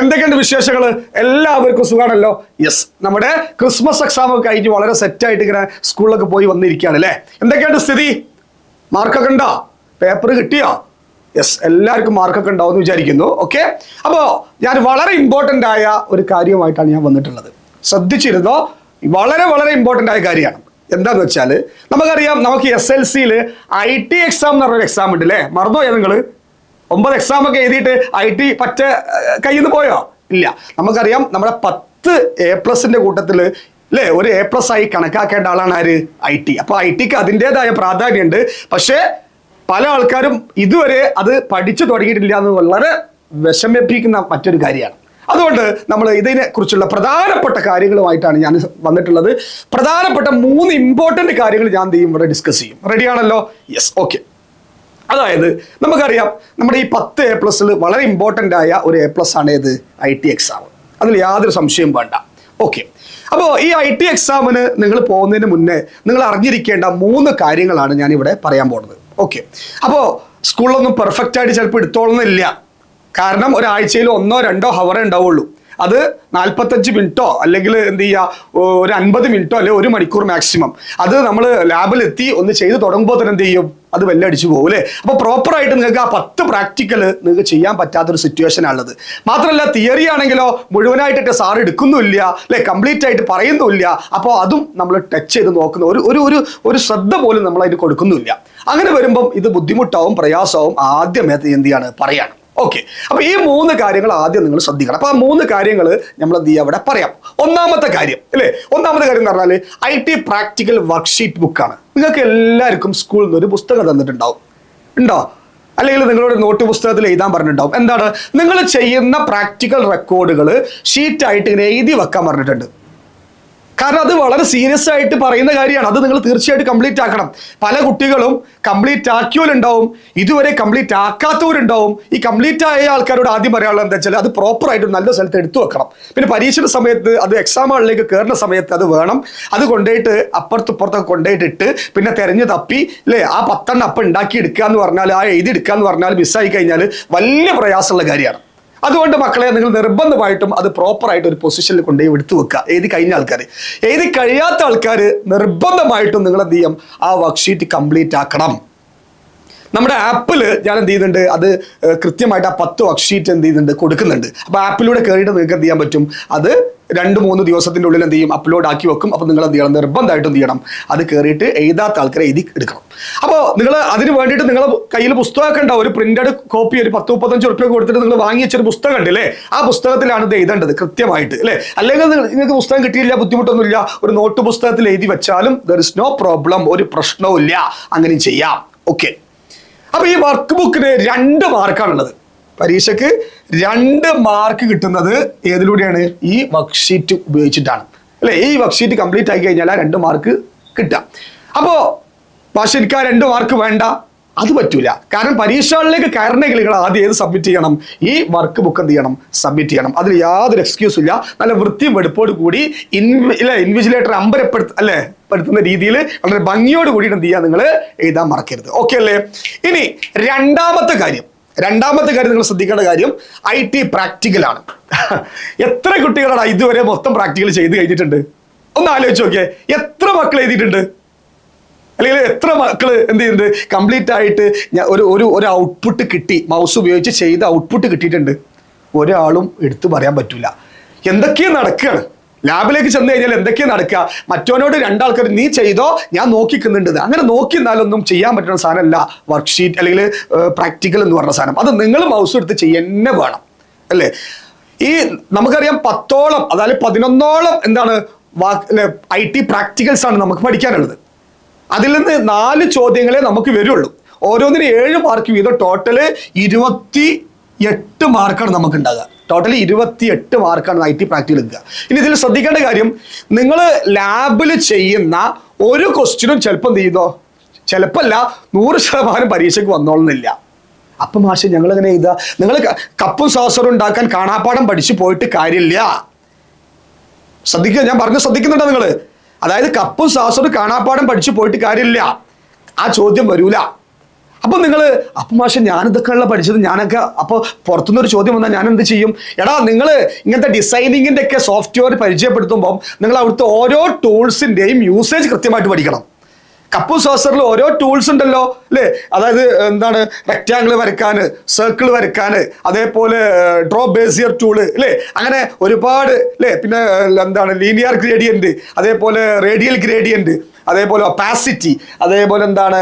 എന്തൊക്കെയുണ്ട് വിശേഷങ്ങൾ എല്ലാവർക്കും സുഖമാണല്ലോ യെസ് നമ്മുടെ ക്രിസ്മസ് എക്സാം ഒക്കെ കഴിഞ്ഞ് വളരെ സെറ്റായിട്ട് ഇങ്ങനെ സ്കൂളിലൊക്കെ പോയി വന്നിരിക്കുകയാണ് അല്ലേ? എന്തൊക്കെയുണ്ട് സ്ഥിതി? മാർക്കൊക്കെ ഉണ്ടോ? പേപ്പർ കിട്ടിയോ? യെസ് എല്ലാവർക്കും മാർക്കൊക്കെ ഉണ്ടാവും വിചാരിക്കുന്നു. ഓക്കെ അപ്പോൾ ഞാൻ വളരെ ഇമ്പോർട്ടന്റ് ആയ ഒരു കാര്യമായിട്ടാണ് ഞാൻ വന്നിട്ടുള്ളത്. ശ്രദ്ധിച്ചിരുന്നോ? വളരെ വളരെ ഇമ്പോർട്ടന്റ് ആയ കാര്യമാണ്. എന്താന്ന് വെച്ചാൽ നമുക്കറിയാം നമുക്ക് എസ് എൽ സിയിൽ ഐ ടി എക്സാം എന്ന് പറഞ്ഞൊരു എക്സാം ഉണ്ട് അല്ലേ മറന്നുപോയാൽ നിങ്ങൾ ഒമ്പത് എക്സാം ഒക്കെ എഴുതിയിട്ട് ഐ ടി പറ്റ കയ്യിൽ നിന്ന് പോയോ? ഇല്ല. നമുക്കറിയാം നമ്മുടെ പത്ത് എ പ്ലസിന്റെ കൂട്ടത്തിൽ അല്ലേ ഒരു എ പ്ലസ് ആയി കണക്കാക്കേണ്ട ആളാണ് ആര്? ഐ ടി അപ്പോൾ ഐ ടിക്ക് അതിന്റെതായ പ്രാധാന്യമുണ്ട്. പക്ഷേ പല ആൾക്കാരും ഇതുവരെ അത് പഠിച്ചു തുടങ്ങിയിട്ടില്ല എന്ന് വളരെ വിഷമിപ്പിക്കുന്ന മറ്റൊരു കാര്യമാണ്. അതുകൊണ്ട് നമ്മൾ ഇതിനെ കുറിച്ചുള്ള പ്രധാനപ്പെട്ട കാര്യങ്ങളുമായിട്ടാണ് ഞാൻ വന്നിട്ടുള്ളത്. പ്രധാനപ്പെട്ട മൂന്ന് ഇമ്പോർട്ടന്റ് കാര്യങ്ങൾ ഞാൻ ഇവിടെ ഡിസ്കസ് ചെയ്യും. റെഡിയാണല്ലോ യെസ് ഓക്കെ അതായത് നമുക്കറിയാം നമ്മുടെ ഈ പത്ത് എ പ്ലസ്സിൽ വളരെ ഇമ്പോർട്ടന്റ് ആയ ഒരു എ പ്ലസ് ആണ് ഏത്? ഐ ടി എക്സാം അതിൽ യാതൊരു സംശയവും വേണ്ട. ഓക്കെ അപ്പോൾ ഈ ഐ ടി എക്സാമിന് നിങ്ങൾ പോകുന്നതിന് മുന്നേ നിങ്ങൾ അറിഞ്ഞിരിക്കേണ്ട മൂന്ന് കാര്യങ്ങളാണ് ഞാനിവിടെ പറയാൻ പോകുന്നത്. ഓക്കെ അപ്പോൾ സ്കൂളിലൊന്നും പെർഫെക്റ്റ് ആയിട്ട് ചിലപ്പോൾ എടുത്തോളുന്നില്ല. കാരണം ഒരാഴ്ചയിൽ ഒന്നോ രണ്ടോ ഹവറേ ഉണ്ടാവുള്ളൂ. അത് നാൽപ്പത്തഞ്ച് മിനിറ്റോ അല്ലെങ്കിൽ എന്ത് ചെയ്യുക ഒരു അൻപത് മിനിറ്റോ അല്ലെങ്കിൽ ഒരു മണിക്കൂർ മാക്സിമം അത് നമ്മൾ ലാബിലെത്തി ഒന്ന് ചെയ്ത് തുടങ്ങുമ്പോൾ തന്നെ എന്ത് ചെയ്യും? അത് വെല്ലടിച്ചു പോകും അല്ലേ? അപ്പോൾ പ്രോപ്പറായിട്ട് നിങ്ങൾക്ക് ആ പത്ത് പ്രാക്ടിക്കൽ നിങ്ങൾക്ക് ചെയ്യാൻ പറ്റാത്തൊരു സിറ്റുവേഷൻ ആണുള്ളത് മാത്രമല്ല തിയറി ആണെങ്കിലോ മുഴുവനായിട്ടിട്ട് സാർ എടുക്കുന്നുമില്ല അല്ലെ? കംപ്ലീറ്റ് ആയിട്ട് പറയുന്നുമില്ല. അപ്പോൾ അതും നമ്മൾ ടച്ച് ചെയ്ത് നോക്കുന്ന ഒരു ഒരു ഒരു ഒരു ശ്രദ്ധ പോലും നമ്മൾ അതിന് കൊടുക്കുന്നുമില്ല. അങ്ങനെ വരുമ്പം ഇത് ബുദ്ധിമുട്ടാവും പ്രയാസവും ആദ്യമേ എന്ത് ചെയ്യാണ്? ഓക്കെ അപ്പൊ ഈ മൂന്ന് കാര്യങ്ങൾ ആദ്യം നിങ്ങൾ ശ്രദ്ധിക്കണം. അപ്പൊ ആ മൂന്ന് കാര്യങ്ങൾ നമ്മൾ എന്ത് അവിടെ പറയാം. ഒന്നാമത്തെ കാര്യം അല്ലേ? ഒന്നാമത്തെ കാര്യം എന്ന് പറഞ്ഞാൽ ഐ ടി പ്രാക്ടിക്കൽ വർക്ക്ഷീറ്റ് ബുക്കാണ് നിങ്ങൾക്ക് എല്ലാവർക്കും സ്കൂളിൽ നിന്ന് ഒരു പുസ്തകം തന്നിട്ടുണ്ടാവും. ഉണ്ടോ? അല്ലെങ്കിൽ നിങ്ങളുടെ നോട്ട് പുസ്തകത്തിൽ എഴുതാൻ പറഞ്ഞിട്ടുണ്ടാവും. എന്താണ്? നിങ്ങൾ ചെയ്യുന്ന പ്രാക്ടിക്കൽ റെക്കോർഡുകൾ ഷീറ്റായിട്ട് ഇങ്ങനെ എഴുതി വെക്കാൻ പറഞ്ഞിട്ടുണ്ട്. കാരണം അത് വളരെ സീരിയസ് ആയിട്ട് പറയുന്ന കാര്യമാണ്. അത് നിങ്ങൾ തീർച്ചയായിട്ടും കംപ്ലീറ്റ് ആക്കണം. പല കുട്ടികളും കംപ്ലീറ്റ് ആക്കിയവരുണ്ടാവും. ഇതുവരെ കംപ്ലീറ്റ് ആക്കാത്തവരുണ്ടാവും. ഈ കംപ്ലീറ്റ് ആയ ആൾക്കാരോട് ആദ്യം പറയാനുള്ളത് എന്താ വെച്ചാൽ അത് പ്രോപ്പറായിട്ട് നല്ല സ്ഥലത്ത് എടുത്തു വെക്കണം. പിന്നെ പരീക്ഷയുടെ സമയത്ത് അത് എക്സാം ഹാളിലേക്ക് കയറുന്ന സമയത്ത് അത് വേണം. അത് കൊണ്ടുപോയിട്ട് അപ്പുറത്ത് ഇപ്പുറത്തൊക്കെ കൊണ്ടുപോയിട്ടിട്ട് പിന്നെ തെരഞ്ഞു തപ്പി അല്ലേ ആ പത്തെണ്ണം അപ്പം ഉണ്ടാക്കി എടുക്കുക എന്ന് പറഞ്ഞാൽ ആ എഴുതി എടുക്കുക എന്ന് പറഞ്ഞാൽ മിസ്സായി കഴിഞ്ഞാൽ വലിയ പ്രയാസമുള്ള കാര്യമാണ്. അതുകൊണ്ട് മക്കളെ നിങ്ങൾ നിർബന്ധമായിട്ടും അത് പ്രോപ്പറായിട്ട് ഒരു പൊസിഷനിൽ കൊണ്ടുപോയി എടുത്തു വെക്കുക. എഴുതി കഴിഞ്ഞ ആൾക്കാർ എഴുതി കഴിയാത്ത ആൾക്കാർ നിർബന്ധമായിട്ടും നിങ്ങൾ എന്ത് ചെയ്യും? ആ വർക്ക്ഷീറ്റ് കംപ്ലീറ്റ് ആക്കണം. നമ്മുടെ ആപ്പിൽ ഞാൻ എന്ത് ചെയ്യുന്നുണ്ട്? അത് കൃത്യമായിട്ട് ആ പത്ത് വർക്ക്ഷീറ്റ് എന്ത് ചെയ്യുന്നുണ്ട്? കൊടുക്കുന്നുണ്ട്. അപ്പോൾ ആപ്പിലൂടെ കയറിയിട്ട് നിങ്ങൾക്ക് എന്ത് ചെയ്യാൻ പറ്റും? അത് രണ്ട് മൂന്ന് ദിവസത്തിന്റെ ഉള്ളിൽ എന്ത് ചെയ്യും? അപ്ലോഡ് ആക്കി വെക്കും. അപ്പോൾ നിങ്ങൾ എന്ത് ചെയ്യണം? നിർബന്ധമായിട്ടും എന്ത് ചെയ്യണം? അത് കയറിയിട്ട് എഴുതാത്ത ആൾക്കാരെ എഴുതി എടുക്കണം. അപ്പോൾ നിങ്ങൾ അതിന് വേണ്ടിയിട്ട് നിങ്ങൾ കയ്യിൽ പുസ്തകമൊക്കെ ഉണ്ടാവും. ഒരു പ്രിന്റഡ് കോപ്പി ഒരു പത്ത് മുപ്പത്തഞ്ച് ഉറുപ്പ്യ കൊടുത്തിട്ട് നിങ്ങൾ വാങ്ങി വെച്ചൊരു പുസ്തകം ഉണ്ട് അല്ലേ? ആ പുസ്തകത്തിലാണ് ഇത് എഴുതേണ്ടത് കൃത്യമായിട്ട് അല്ലേ? അല്ലെങ്കിൽ നിങ്ങൾക്ക് പുസ്തകം കിട്ടിയില്ല ബുദ്ധിമുട്ടൊന്നുമില്ല ഒരു നോട്ട് പുസ്തകത്തിൽ എഴുതി വെച്ചാലും ദർ ഇസ് നോ പ്രോബ്ലം ഒരു പ്രശ്നവും അങ്ങനെ ചെയ്യാം. ഓക്കെ അപ്പോൾ ഈ വർക്ക് ബുക്കിന് രണ്ട് മാർക്കാണുള്ളത് പരീക്ഷയ്ക്ക് രണ്ട് മാർക്ക് കിട്ടുന്നത് ഏതിലൂടെയാണ്? ഈ വർക്ക്ഷീറ്റ് ഉപയോഗിച്ചിട്ടാണ്. അല്ലെ? ഈ വർക്ക്ഷീറ്റ് കംപ്ലീറ്റ് ആയി കഴിഞ്ഞാൽ രണ്ട് മാർക്ക് കിട്ടാം അപ്പോ പക്ഷെ ആ രണ്ട് മാർക്ക് വേണ്ട. അത് പറ്റൂല. കാരണം പരീക്ഷകളിലേക്ക് കയറണമെങ്കിൽ നിങ്ങൾ ആദ്യം ഏത് സബ്മിറ്റ് ചെയ്യണം? ഈ വർക്ക് ബുക്ക് എന്ത് ചെയ്യണം? സബ്മിറ്റ് ചെയ്യണം. അതിൽ യാതൊരു എക്സ്ക്യൂസും ഇല്ല. നല്ല വൃത്തിയും വെടുപ്പോട് കൂടി ഇൻവി അല്ലെ ഇൻവിജിലേറ്റർ അമ്പരപ്പെടുത്ത അല്ലെ? പെടുത്തുന്ന രീതിയിൽ വളരെ ഭംഗിയോട് കൂടിയിട്ട് എന്ത് ചെയ്യുക? നിങ്ങൾ എഴുതാൻ മറക്കരുത്. ഓക്കെ അല്ലേ? ഇനി രണ്ടാമത്തെ കാര്യം. രണ്ടാമത്തെ കാര്യം നിങ്ങൾ ശ്രദ്ധിക്കേണ്ട കാര്യം ഐ ടി പ്രാക്ടിക്കലാണ് എത്ര കുട്ടികളാണ് ഇതുവരെ മൊത്തം പ്രാക്ടിക്കൽ ചെയ്ത് കഴിഞ്ഞിട്ടുണ്ട്? ഒന്ന് ആലോചിച്ച് നോക്കിയേ. എത്ര മക്കൾ എഴുതിയിട്ടുണ്ട്? അല്ലെങ്കിൽ എത്ര മക്കൾ എന്ത് ചെയ്തിട്ടുണ്ട് കംപ്ലീറ്റ് ആയിട്ട് ഒരു ഒരു ഒരു ഔട്ട്പുട്ട് കിട്ടി. മൗസ് ഉപയോഗിച്ച് ചെയ്ത ഔട്ട്പുട്ട് കിട്ടിയിട്ടുണ്ട്. ഒരാളും എടുത്തു പറയാൻ പറ്റില്ല എന്തൊക്കെയാണ് നടക്കുകയാണ്. ലാബിലേക്ക് ചെന്ന് കഴിഞ്ഞാൽ എന്തൊക്കെയാ നടക്കുക? മറ്റവനോട് രണ്ടാൾക്കാർ നീ ചെയ്തോ? ഞാൻ നോക്കിക്കുന്നുണ്ട്. അങ്ങനെ നോക്കി എന്നാലൊന്നും ചെയ്യാൻ പറ്റുന്ന സാധനമല്ല. വർക്ക്ഷീറ്റ് അല്ലെങ്കിൽ പ്രാക്ടിക്കൽ എന്ന് പറഞ്ഞ സാധനം. അത് നിങ്ങൾ മൗസ് എടുത്ത് ചെയ്യന്നെ വേണം. അല്ലേ? ഈ നമുക്കറിയാം പത്തോളം അതായത് പതിനൊന്നോളം എന്താണ് ഐ ടി പ്രാക്ടിക്കൽസ് ആണ് നമുക്ക് പഠിക്കാനുള്ളത്. അതിൽ നിന്ന് നാല് ചോദ്യങ്ങളെ നമുക്ക് വരുള്ളൂ. ഓരോന്നിനും ഏഴ് മാർക്ക് വീതം ടോട്ടൽ ഇരുപത്തി എട്ട് മാർക്കാണ് നമുക്ക് ഉണ്ടാകുക ടോട്ടലി ഇരുപത്തി എട്ട് മാർക്കാണ് ഐ ടി പ്രാക്ടിക്കൽ എടുക്കുക. ഇനി ഇതിൽ ശ്രദ്ധിക്കേണ്ട കാര്യം നിങ്ങൾ ലാബിൽ ചെയ്യുന്ന ഒരു ക്വസ്റ്റ്യനും ചിലപ്പോൾ എന്ത് ചെയ്തോ? ചിലപ്പല്ല നൂറ് ശതമാനം പരീക്ഷയ്ക്ക് വന്നോളുന്നില്ല. അപ്പം മാഷെ ഞങ്ങൾ എങ്ങനെ എഴുതുക നിങ്ങൾ കപ്പും സോസറും ഉണ്ടാക്കാൻ കാണാപ്പാടം പഠിച്ചു പോയിട്ട് കാര്യമില്ല. ശ്രദ്ധിക്കുക ഞാൻ പറഞ്ഞു ശ്രദ്ധിക്കുന്നുണ്ടോ നിങ്ങൾ അതായത് കപ്പും സാസറും കാണാപ്പാടം പഠിച്ചു പോയിട്ട് കാര്യമില്ല. ആ ചോദ്യം വരൂല. അപ്പൊ നിങ്ങൾ അപ്പൊ ഞാൻ ഇതൊക്കെയുള്ള പഠിച്ചത് ഞാനൊക്കെ അപ്പോൾ പുറത്തുനിന്ന് ഒരു ചോദ്യം വന്നാൽ ഞാൻ എന്ത് ചെയ്യും? എടാ നിങ്ങൾ ഇങ്ങനത്തെ ഡിസൈനിങ്ങിന്റെ ഒക്കെ സോഫ്റ്റ്വെയർ പരിചയപ്പെടുത്തുമ്പോൾ നിങ്ങൾ അവിടുത്തെ ഓരോ ടൂൾസിന്റെയും യൂസേജ് കൃത്യമായിട്ട് പഠിക്കണം. കപ്പ് സോസറിൽ ഓരോ ടൂൾസ് ഉണ്ടല്ലോ അല്ലേ? അതായത് എന്താണ് റെക്റ്റാങ്കിൾ വരക്കാൻ സർക്കിൾ വരക്കാൻ അതേപോലെ ഡ്രോ ബേസിയർ ടൂൾ അല്ലേ? അങ്ങനെ ഒരുപാട് അല്ലേ? പിന്നെ എന്താണ് ലീനിയർ ഗ്രേഡിയന്റ് അതേപോലെ റേഡിയൽ ഗ്രേഡിയന്റ് അതേപോലെ ഒപ്പാസിറ്റി അതേപോലെ എന്താണ്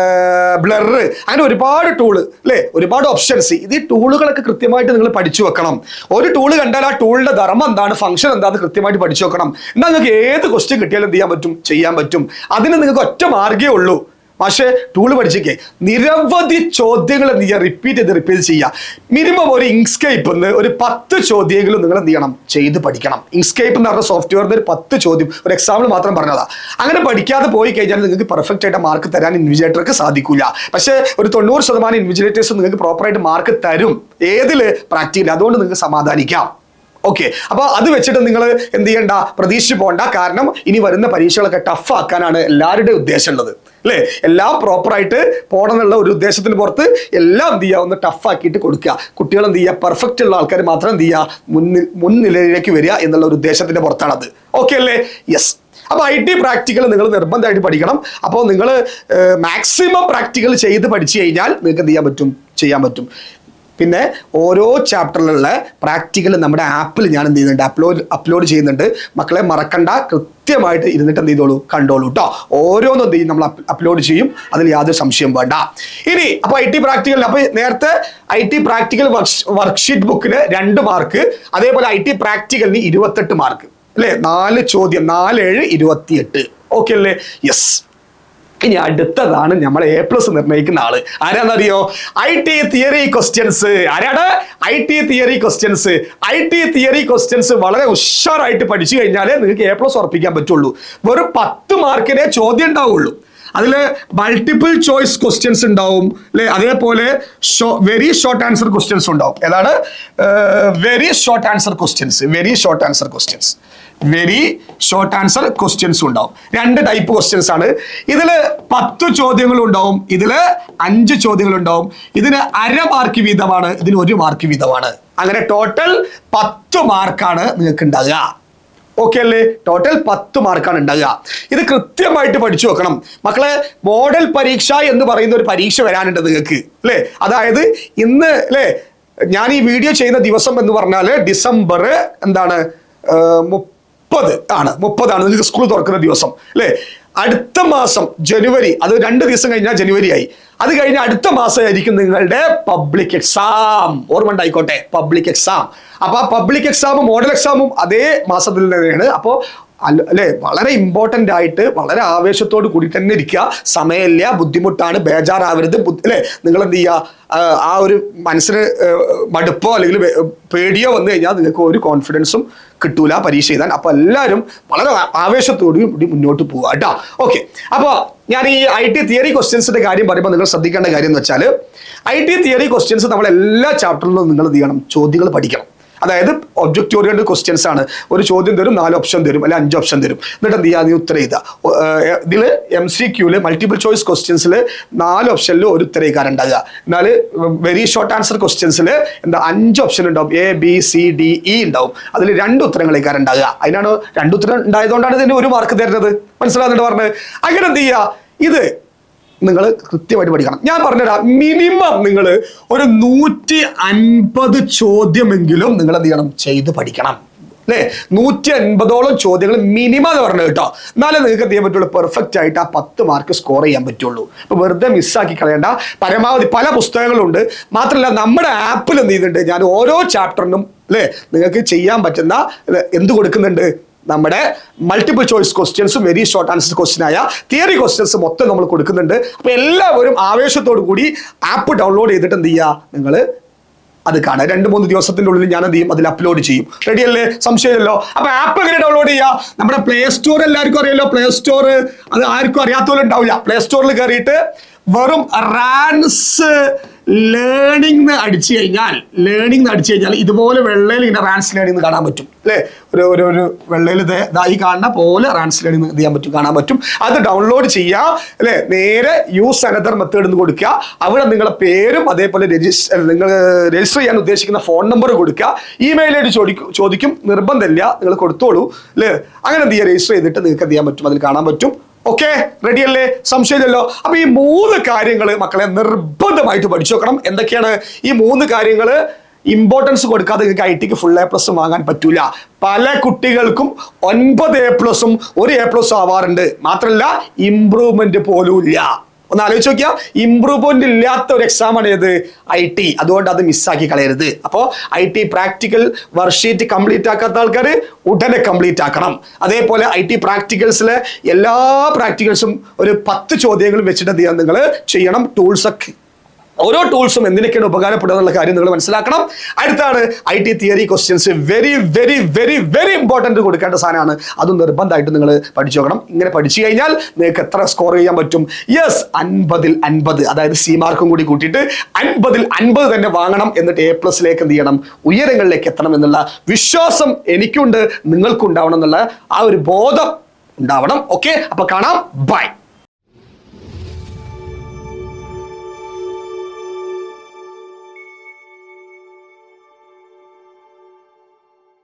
ബ്ലറ് അങ്ങനെ ഒരുപാട് ടൂൾ അല്ലേ ഒരുപാട് ഓപ്ഷൻസ് ഇത് ഈ ടൂളുകളൊക്കെ കൃത്യമായിട്ട് നിങ്ങൾ പഠിച്ചു വെക്കണം. ഒരു ടൂൾ കണ്ടാൽ ആ ടൂളിന്റെ ധർമ്മം എന്താണ് ഫംഗ്ഷൻ എന്താണെന്ന് കൃത്യമായിട്ട് പഠിച്ചു വെക്കണം. എന്നാൽ നിങ്ങൾക്ക് ഏത് ക്വസ്റ്റ്യൻ കിട്ടിയാലും എന്ത് ചെയ്യാൻ പറ്റും? ചെയ്യാൻ പറ്റും. അതിന് നിങ്ങൾക്ക് ഒറ്റ മാർഗേ ഉള്ളൂ. പക്ഷേ ടൂൾ പഠിച്ചിക്കേ നിരവധി ചോദ്യങ്ങൾ എന്ത് ചെയ്യുക റിപ്പീറ്റ് ചെയ്ത് റിപ്പീറ്റ് ചെയ്യുക മിനിമം ഒരു ഇങ്സ്കേപ്പ് എന്ന് ഒരു പത്ത് ചോദ്യങ്ങളും നിങ്ങൾ എന്ത് ചെയ്യണം? ചെയ്ത് പഠിക്കണം. ഇങ്സ്കേപ്പ് എന്ന് പറഞ്ഞ സോഫ്റ്റ്വെയറിന് ഒരു പത്ത് ചോദ്യം ഒരു എക്സാമ്പിൾ മാത്രം പറഞ്ഞതാ. അങ്ങനെ പഠിക്കാതെ പോയി കഴിഞ്ഞാൽ നിങ്ങൾക്ക് പെർഫെക്റ്റ് ആയിട്ട് മാർക്ക് തരാൻ ഇൻവിജിലേറ്റർക്ക് സാധിക്കില്ല പക്ഷേ ഒരു തൊണ്ണൂറ് ശതമാനം ഇൻവിജിലേറ്റേഴ്സ് നിങ്ങൾക്ക് പ്രോപ്പറായിട്ട് മാർക്ക് തരും. ഏതിൽ പ്രാക്ടിക്കൽ അതുകൊണ്ട് നിങ്ങൾക്ക് സമാധാനിക്കാം. ഓക്കെ അപ്പോൾ അത് വെച്ചിട്ട് നിങ്ങൾ എന്ത് ചെയ്യണ്ട പ്രതീക്ഷിച്ച് പോകണ്ട. കാരണം ഇനി വരുന്ന പരീക്ഷകളൊക്കെ ടഫ് ആക്കാനാണ് എല്ലാവരുടെയും ഉദ്ദേശം ഉള്ളത്. അല്ലേ? എല്ലാം പ്രോപ്പറായിട്ട് പോകണം എന്നുള്ള ഒരു ഉദ്ദേശത്തിന് പുറത്ത് എല്ലാം എന്ത് ചെയ്യുക? ഒന്ന് ടഫാക്കിയിട്ട് കൊടുക്കുക. കുട്ടികൾ എന്ത് ചെയ്യുക? പെർഫെക്റ്റ് ഉള്ള ആൾക്കാർ മാത്രം എന്ത് ചെയ്യുക? മുന്നിൽ മുൻനിലയിലേക്ക് വരിക എന്നുള്ള ഒരു ഉദ്ദേശത്തിന്റെ പുറത്താണത്. ഓക്കെ അല്ലേ? യെസ് അപ്പോൾ ഐ ടി പ്രാക്ടിക്കൽ നിങ്ങൾ നിർബന്ധമായിട്ട് പഠിക്കണം. അപ്പോൾ നിങ്ങൾ മാക്സിമം പ്രാക്ടിക്കൽ ചെയ്ത് പഠിച്ചു കഴിഞ്ഞാൽ നിങ്ങൾക്ക് എന്ത് ചെയ്യാൻ പറ്റും? ചെയ്യാൻ പറ്റും. പിന്നെ ഓരോ ചാപ്റ്ററിലുള്ള പ്രാക്ടിക്കൽ നമ്മുടെ ആപ്പിൽ ഞാൻ എന്ത് ചെയ്യുന്നുണ്ട്? അപ്ലോഡ് അപ്ലോഡ് ചെയ്യുന്നുണ്ട്. മക്കളെ മറക്കണ്ട. കൃത്യമായിട്ട് ഇരുന്നിട്ട് എന്ത് ചെയ്തോളൂ? കണ്ടോളൂ കേട്ടോ ഓരോന്നും എന്ത് ചെയ്യും? നമ്മൾ അപ്ലോഡ് ചെയ്യും. അതിൽ യാതൊരു സംശയം വേണ്ട. ഇനി അപ്പോൾ ഐ ടി പ്രാക്ടിക്കൽ അപ്പോൾ നേരത്തെ ഐ ടി പ്രാക്ടിക്കൽ വർക്ക്ഷീറ്റ് ബുക്കിന് രണ്ട് മാർക്ക് അതേപോലെ ഐ ടി പ്രാക്ടിക്കലിന് ഇരുപത്തെട്ട് മാർക്ക് അല്ലേ? നാല് ചോദ്യം. നാല് ഏഴ് ഇരുപത്തിയെട്ട്. ഓക്കെ അല്ലേ? യെസ് ഇനി അടുത്തതാണ് നമ്മൾ എ പ്ലസ് നിർണയിക്കുന്ന ആൾ. ആരാന്നറിയോ? ഐ ടി തിയറി ക്വസ്റ്റ്യൻസ് ആരാണ് I T theory questions I T theory questions വളരെ ഉഷാറായിട്ട് പഠിച്ചു കഴിഞ്ഞാലേ നിങ്ങൾക്ക് എ പ്ലസ് ഉറപ്പിക്കാൻ പറ്റുള്ളൂ. വെറും പത്ത് മാർക്കിനെ ചോദ്യം ഉണ്ടാവുള്ളൂ. അതിൽ മൾട്ടിപ്പിൾ ചോയ്സ് ക്വസ്റ്റ്യൻസ് ഉണ്ടാവും. അല്ലെ? അതേപോലെ വെരി ഷോർട്ട് ആൻസർ ക്വസ്റ്റ്യൻസ് ഉണ്ടാവും. ഏതാണ്? Very short answer questions very short answer questions very short answer questions ഉണ്ടാവും. രണ്ട് ടൈപ്പ് ക്വസ്റ്റ്യൻസ് ആണ്. ഇതിൽ പത്ത് ചോദ്യങ്ങൾ ഉണ്ടാവും. ഇതിൽ അഞ്ച് ചോദ്യങ്ങൾ ഉണ്ടാവും. ഇതിന് അര മാർക്ക് വീതമാണ്. ഇതിന് ഒരു മാർക്ക് വീതമാണ്. അങ്ങനെ ടോട്ടൽ പത്ത് മാർക്കാണ് നിങ്ങൾക്ക് ഉണ്ടാകുക ഓക്കെ അല്ലേ? ടോട്ടൽ പത്ത് മാർക്കാണ് ഉണ്ടാകുക ഇത് കൃത്യമായിട്ട് പഠിച്ചു വെക്കണം. മക്കളെ മോഡൽ പരീക്ഷ എന്ന് പറയുന്ന ഒരു പരീക്ഷ വരാനുണ്ട് നിങ്ങൾക്ക്. അല്ലേ? അതായത് ഇന്ന് അല്ലേ? ഞാൻ ഈ വീഡിയോ ചെയ്യുന്ന ദിവസം എന്ന് പറഞ്ഞാൽ ഡിസംബർ എന്താണ് മുപ്പത് ആണ്. മുപ്പതാണ്. നിങ്ങൾക്ക് സ്കൂൾ തുറക്കുന്ന ദിവസം അല്ലേ? അടുത്ത മാസം ജനുവരി അത് രണ്ട് ദിവസം കഴിഞ്ഞാൽ ജനുവരി ആയി അത് കഴിഞ്ഞ അടുത്ത മാസമായിരിക്കും നിങ്ങളുടെ പബ്ലിക് എക്സാം ഓർമ്മ ഉണ്ടായിക്കോട്ടെ പബ്ലിക് എക്സാം അപ്പൊ ആ പബ്ലിക് എക്സാമും മോഡൽ എക്സാമും അതേ മാസത്തിൽ തന്നെയാണ്. അപ്പോൾ അല്ലെ വളരെ ഇമ്പോർട്ടന്റ് ആയിട്ട് വളരെ ആവേശത്തോട് കൂടി തന്നെ ഇരിക്കുക. സമയമില്ല ബുദ്ധിമുട്ടാണ് ബേജാറാവരുത്. അല്ലെ? നിങ്ങൾ എന്ത് ചെയ്യുക? ആ, ഒരു മനസ്സിന് മടുപ്പോ അല്ലെങ്കിൽ പേടിയോ വന്നു കഴിഞ്ഞാൽ നിങ്ങൾക്ക് ഒരു കോൺഫിഡൻസും കിട്ടൂല പരീക്ഷ എഴുതാൻ. അപ്പോൾ എല്ലാവരും വളരെ ആവേശത്തോടു കൂടി മുന്നോട്ട് പോവുക കേട്ടോ. ഓക്കെ അപ്പോൾ ഞാൻ ഈ ഐ ടി തിയറി ക്വസ്റ്റ്യൻസിന്റെ കാര്യം പറയുമ്പോൾ നിങ്ങൾ ശ്രദ്ധിക്കേണ്ട കാര്യം എന്ന് വെച്ചാൽ ഐ ടി തിയറി ക്വസ്റ്റ്യൻസ് നമ്മൾ എല്ലാ ചാപ്റ്ററിലും നിങ്ങൾ ചെയ്യണം? ചോദ്യങ്ങൾ പഠിക്കണം. അതായത് ഒബ്ജക്റ്റ് ഓറിയന്റഡ് ക്വസ്റ്റ്യൻസ് ആണ്. ഒരു ചോദ്യം തരും നാല് ഓപ്ഷൻ തരും അല്ലെങ്കിൽ അഞ്ച് ഓപ്ഷൻ തരും. എന്നിട്ട് എന്ത് ചെയ്യുക? നീ ഉത്തരം എഴുതുക. ഇതിൽ എം സി ക്യൂൽ മൾട്ടിപ്പിൾ ചോയ്സ് ക്വസ്റ്റ്യൻസിൽ നാല് ഓപ്ഷനിൽ ഒരു ഉത്തരം ഉണ്ടാകുക. എന്നാൽ വെരി ഷോർട്ട് ആൻസർ ക്വസ്റ്റ്യൻസിൽ എന്താ? അഞ്ച് ഓപ്ഷൻ ഉണ്ടാവും. A B C D E ഉണ്ടാവും. അതിൽ രണ്ട് ഉത്തരങ്ങൾ ഉണ്ടാകുക. അതിനാണ് രണ്ട് ഉത്തരം ഉണ്ടായതുകൊണ്ടാണ് ഇതിന് ഒരു മാർക്ക് തരുന്നത്. മനസ്സിലാകുന്നുണ്ട് പറഞ്ഞത്? അങ്ങനെ എന്ത് ചെയ്യുക? ഇത് നിങ്ങൾ കൃത്യമായിട്ട് പഠിക്കണം. ഞാൻ പറഞ്ഞുതരാം മിനിമം നിങ്ങൾ ഒരു നൂറ്റി അൻപത് ചോദ്യമെങ്കിലും നിങ്ങൾ എന്ത് ചെയ്യണം? ചെയ്ത് പഠിക്കണം. അല്ലേ? നൂറ്റി അൻപതോളം ചോദ്യങ്ങൾ മിനിമം എന്ന് പറഞ്ഞു കേട്ടോ. എന്നാലേ നിങ്ങൾക്ക് എന്ത് ചെയ്യാൻ പറ്റുള്ളൂ? പെർഫെക്റ്റ് ആയിട്ട് ആ പത്ത് മാർക്ക് സ്കോർ ചെയ്യാൻ പറ്റുള്ളൂ. അപ്പൊ വെറുതെ മിസ്സാക്കി കളയണ്ട. പരമാവധി പല പുസ്തകങ്ങളുണ്ട്. മാത്രമല്ല നമ്മുടെ ആപ്പിൽ എന്ത് ചെയ്യുന്നുണ്ട്? ഞാൻ ഓരോ ചാപ്റ്ററിനും അല്ലേ? നിങ്ങൾക്ക് ചെയ്യാൻ പറ്റുന്ന എന്ത് കൊടുക്കുന്നുണ്ട്? നമ്മുടെ മൾട്ടിപ്പിൾ ചോയ്സ് ക്വസ്റ്റ്യൻസും വെരി ഷോർട്ട് ആൻസർ ക്വസ്റ്റ്യൻ ആയ തിയറി ക്വസ്റ്റ്യൻസ് മൊത്തം നമ്മൾ കൊടുക്കുന്നുണ്ട്. അപ്പൊ എല്ലാവരും ആവേശത്തോടു കൂടി ആപ്പ് ഡൗൺലോഡ് ചെയ്തിട്ട് എന്ത് ചെയ്യുക നിങ്ങൾ അത് കാണാം രണ്ട് മൂന്ന് ദിവസത്തിന്റെ ഉള്ളിൽ ഞാൻ എന്ത് ചെയ്യും? അതിൽ അപ്ലോഡ് ചെയ്യും. റെഡി അല്ലേ? സംശയമില്ലല്ലോ? അപ്പൊ ആപ്പ് എങ്ങനെ ഡൗൺലോഡ് ചെയ്യുക നമ്മുടെ പ്ലേ സ്റ്റോർ എല്ലാവർക്കും അറിയാലോ? പ്ലേ സ്റ്റോർ അത് ആർക്കും അറിയാത്തവരുണ്ടാവില്ല. പ്ലേ സ്റ്റോറിൽ കയറിയിട്ട് വെറും റാൻസ് ലേണിംഗ് അടിച്ചു കഴിഞ്ഞാൽ ലേണിംഗ് അടിച്ചു കഴിഞ്ഞാൽ ഇതുപോലെ വെള്ളയിൽ ഇങ്ങനെ റാൻസ് ലേണിംഗ് കാണാൻ പറ്റും. അല്ലേ? ഒരു ഒരു ഒരു വെള്ളയിൽ ഇതായി കാണുന്ന പോലെ റാൻസ് ലേണിംഗ് ചെയ്യാൻ പറ്റും കാണാൻ പറ്റും. അത് ഡൗൺലോഡ് ചെയ്യുക അല്ലേ? നേരെ യൂസ് അനദർ മെത്തേഡ് എന്ന് കൊടുക്കുക. അവിടെ നിങ്ങളുടെ പേരും അതേപോലെ രജിസ്റ്റർ നിങ്ങൾ രജിസ്റ്റർ ചെയ്യാൻ ഉദ്ദേശിക്കുന്ന ഫോൺ നമ്പർ കൊടുക്കുക. ഇമെയിൽ ഡി ചോദിക്കും ചോദിക്കും. നിർബന്ധമില്ല. നിങ്ങൾ കൊടുത്തോളൂ. അല്ലേ? അങ്ങനെ എന്ത് ചെയ്യുക രജിസ്റ്റർ ചെയ്തിട്ട് നിങ്ങൾക്ക് എന്ത് ചെയ്യാൻ പറ്റും? അതിൽ കാണാൻ പറ്റും. ഓക്കെ റെഡി അല്ലേ? സംശയമില്ലല്ലോ. അപ്പൊ ഈ മൂന്ന് കാര്യങ്ങൾ മക്കളെ നിർബന്ധമായിട്ട് പഠിച്ചു നോക്കണം എന്തൊക്കെയാണ്? ഈ മൂന്ന് കാര്യങ്ങൾ ഇമ്പോർട്ടൻസ് കൊടുക്കാതെ നിങ്ങൾക്ക് ഐ ടിക്ക് ഫുൾ എ പ്ലസ് വാങ്ങാൻ പറ്റൂല. പല കുട്ടികൾക്കും ഒൻപത് എ പ്ലസും ഒരു എ പ്ലസും ആവാറുണ്ട്. മാത്രമല്ല ഇമ്പ്രൂവ്മെന്റ് പോലും ഇല്ല. ഒന്ന് ആലോചിച്ച് നോക്കിയാൽ ഇമ്പ്രൂവ്മെന്റ് ഇല്ലാത്ത ഒരു എക്സാം ആണ് ഏത്? ഐ ടി അതുകൊണ്ട് അത് മിസ്സാക്കി കളയരുത്. അപ്പോൾ I T practical worksheet complete ആക്കാത്ത ആൾക്കാർ ഉടനെ കംപ്ലീറ്റ് ആക്കണം. അതേപോലെ ഐ ടി പ്രാക്ടിക്കൽസിലെ എല്ലാ പ്രാക്ടിക്കൽസും ഒരു പത്ത് ചോദ്യങ്ങളും വെച്ചിട്ട് എന്ത് ചെയ്യാൻ നിങ്ങൾ ചെയ്യണം. ടൂൾസ് ഒക്കെ ഓരോ ടൂൾസും എന്തിനൊക്കെയാണ് ഉപകാരപ്പെടുക എന്നുള്ള കാര്യം നിങ്ങൾ മനസ്സിലാക്കണം. അടുത്താണ് I T theory questions very very very very important കൊടുക്കേണ്ട സാധനമാണ്. അത് നിർബന്ധമായിട്ട് നിങ്ങൾ പഠിച്ചു നോക്കണം. ഇങ്ങനെ പഠിച്ചു കഴിഞ്ഞാൽ നിങ്ങൾക്ക് എത്ര സ്കോർ ചെയ്യാൻ പറ്റും? യെസ് അൻപതിൽ അൻപത്. അതായത് സി മാർക്കും കൂടി കൂട്ടിയിട്ട് അൻപതിൽ അൻപത് തന്നെ വാങ്ങണം എന്നിട്ട് എ പ്ലസിലേക്ക് എന്ത് ചെയ്യണം? ഉയരങ്ങളിലേക്ക് എത്തണം എന്നുള്ള വിശ്വാസം എനിക്കുണ്ട് നിങ്ങൾക്കുണ്ടാവണം എന്നുള്ള ആ ഒരു ബോധം ഉണ്ടാവണം. ഓക്കെ അപ്പൊ കാണാം. ബൈ